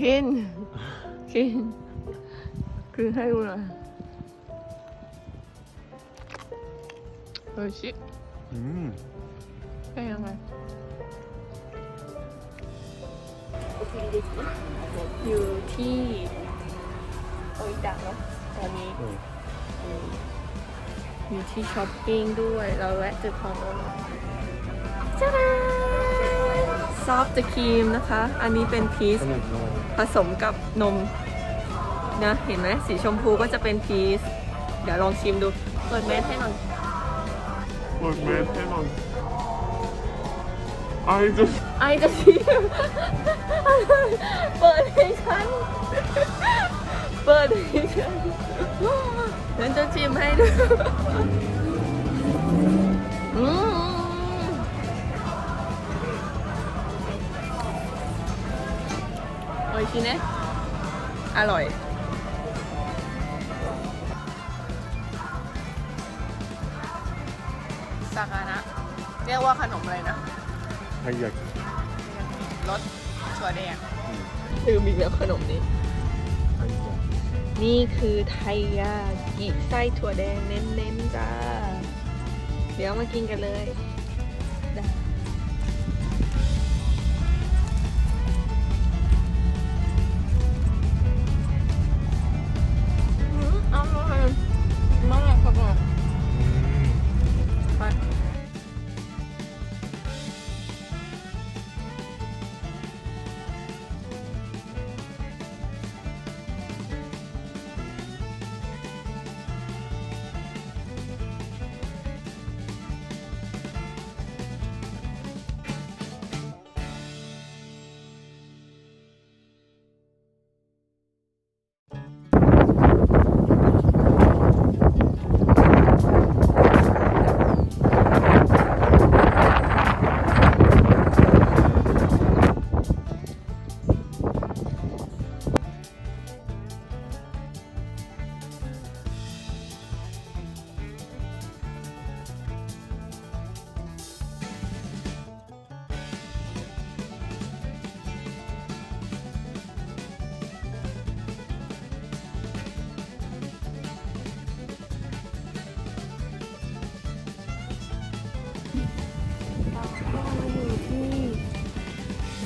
กิน กิน กินให้ดูหน่อยโอ้ชิอืมเป็นยังไงอยู่ที่โออิดะเนาะตอนนี้เอออยู่ที่ช้อปปิ้งด้วย เราแวะซื้อของแล้วจ้า ซอฟต์ครีมนะคะ อันนี้เป็นพีซขนมนมผสมกับนมนะเห็นไหมสีชมพูก็จะเป็นพีซเดี๋ยวลองชิมดูเปิดแมสให้หน่อยเปิดเมสให้หน่อยไอจะไอจะชิมเปิดให้ฉันเปิดให้ฉันฉันจะชิมให้ดูอืม โอ้ยชิเนะอร่อยสากานะเรียกว่าขนมอะไรนะไฮยากรสถั่วแดงลืมอีกแล้วขนมนี้ไฮยากนี่คือไทยากิไส้ถั่วแดงเน้นๆจ้า เดี๋ยวมากินกันเลย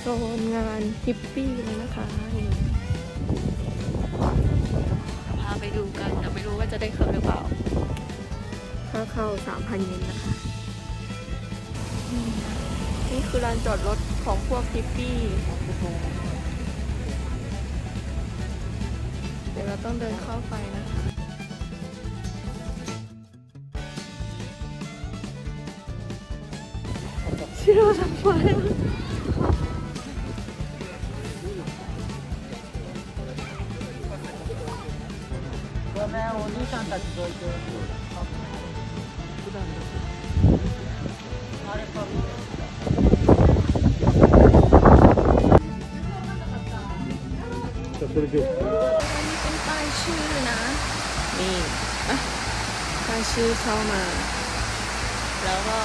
โซนงานฮิปปี้เลยนะคะนี่พาไปดูกันแต่ไม่รู้ว่าจะได้เข้าหรือเปล่าค่าเข้าสามพันเยนนะคะอืมนี่คือลานจอดรถของพวกฮิปปี้เดี๋ยวเราต้องเดินเข้าไปนะคะที่เราทำไว้ご 까지 더 이제 자, 그 러. เป็นป้ายชื่อนะ นี่ะป้ายชื่อเข้ามา แล้วก็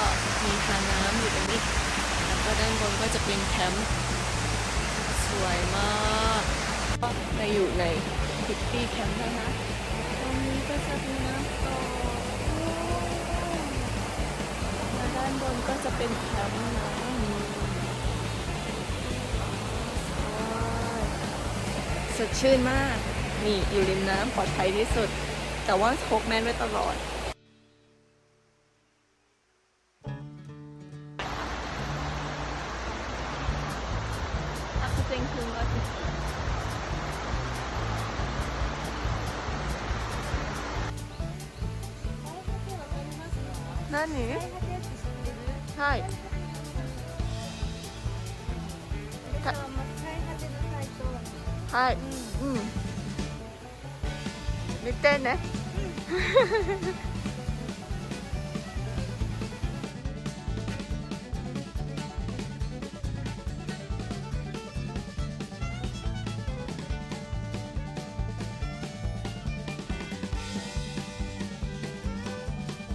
มีทางน้ำอยู่ตรงนี้ แล้วก็ด้านบนก็จะเป็นแคมป์สวยมากก็จะอยู่ในพิตตี้แคมป์นะคะ จะมีน้ำตกแล้วด้านบนก็จะเป็นแคมป์นะนี่สดชื่นมาก นี่อยู่ริมน้ำปลอดภัยที่สุด แต่ว่าพกแมนไว้ตลอด 何？はい。はい。うん。見てね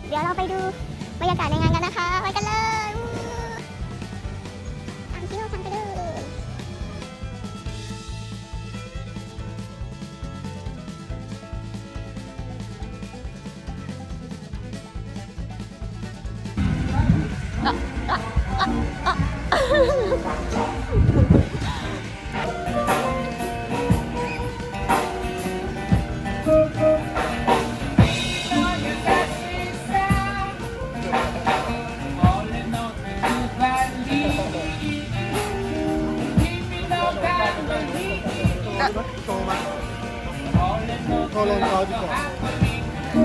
เดี๋ยวเราไปดูบรรยากาศในงานกันนะคะ ไปกันเลยตามที่เราทำไปเลยอะอะอะอะ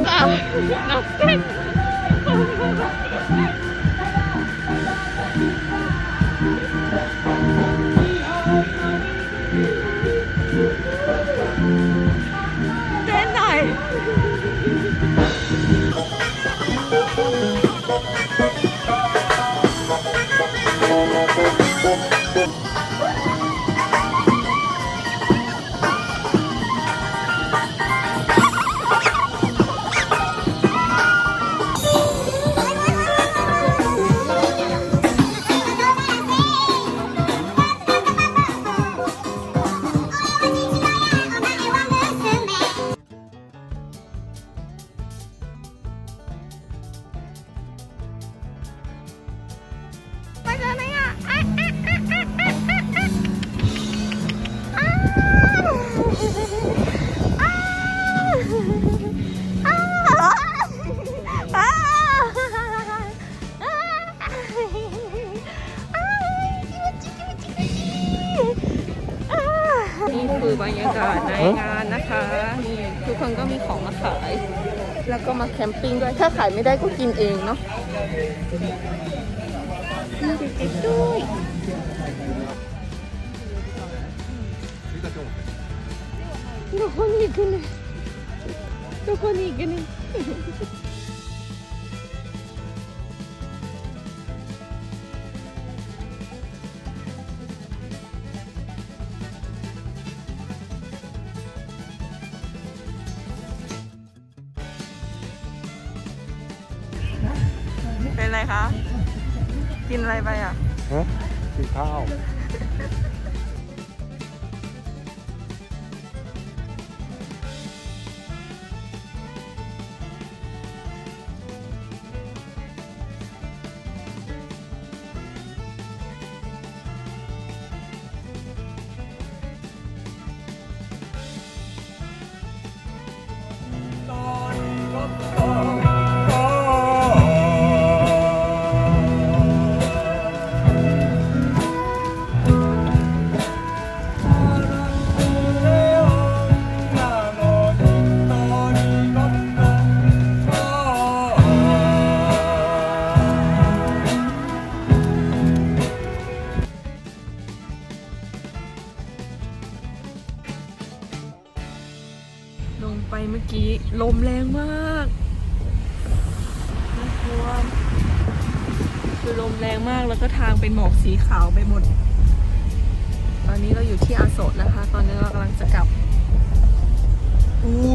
啊，我天！ ของมาขาย แล้วก็มาแคมปิ้งด้วย ถ้าขายไม่ได้ก็กินเองเนาะมีเด็กๆด้วย どこに行くねどこに行くねเ ไรคะ กินอะไรไปอะฮะกินข้าว ลงไปเมื่อกี้ลมแรงมากน่ากลัวคือลมแรงมากแล้วก็ทางเป็นหมอกสีขาวไปหมด ตอนนี้เราอยู่ที่อาโศกนะคะ ตอนนี้เรากำลังจะกลับอู้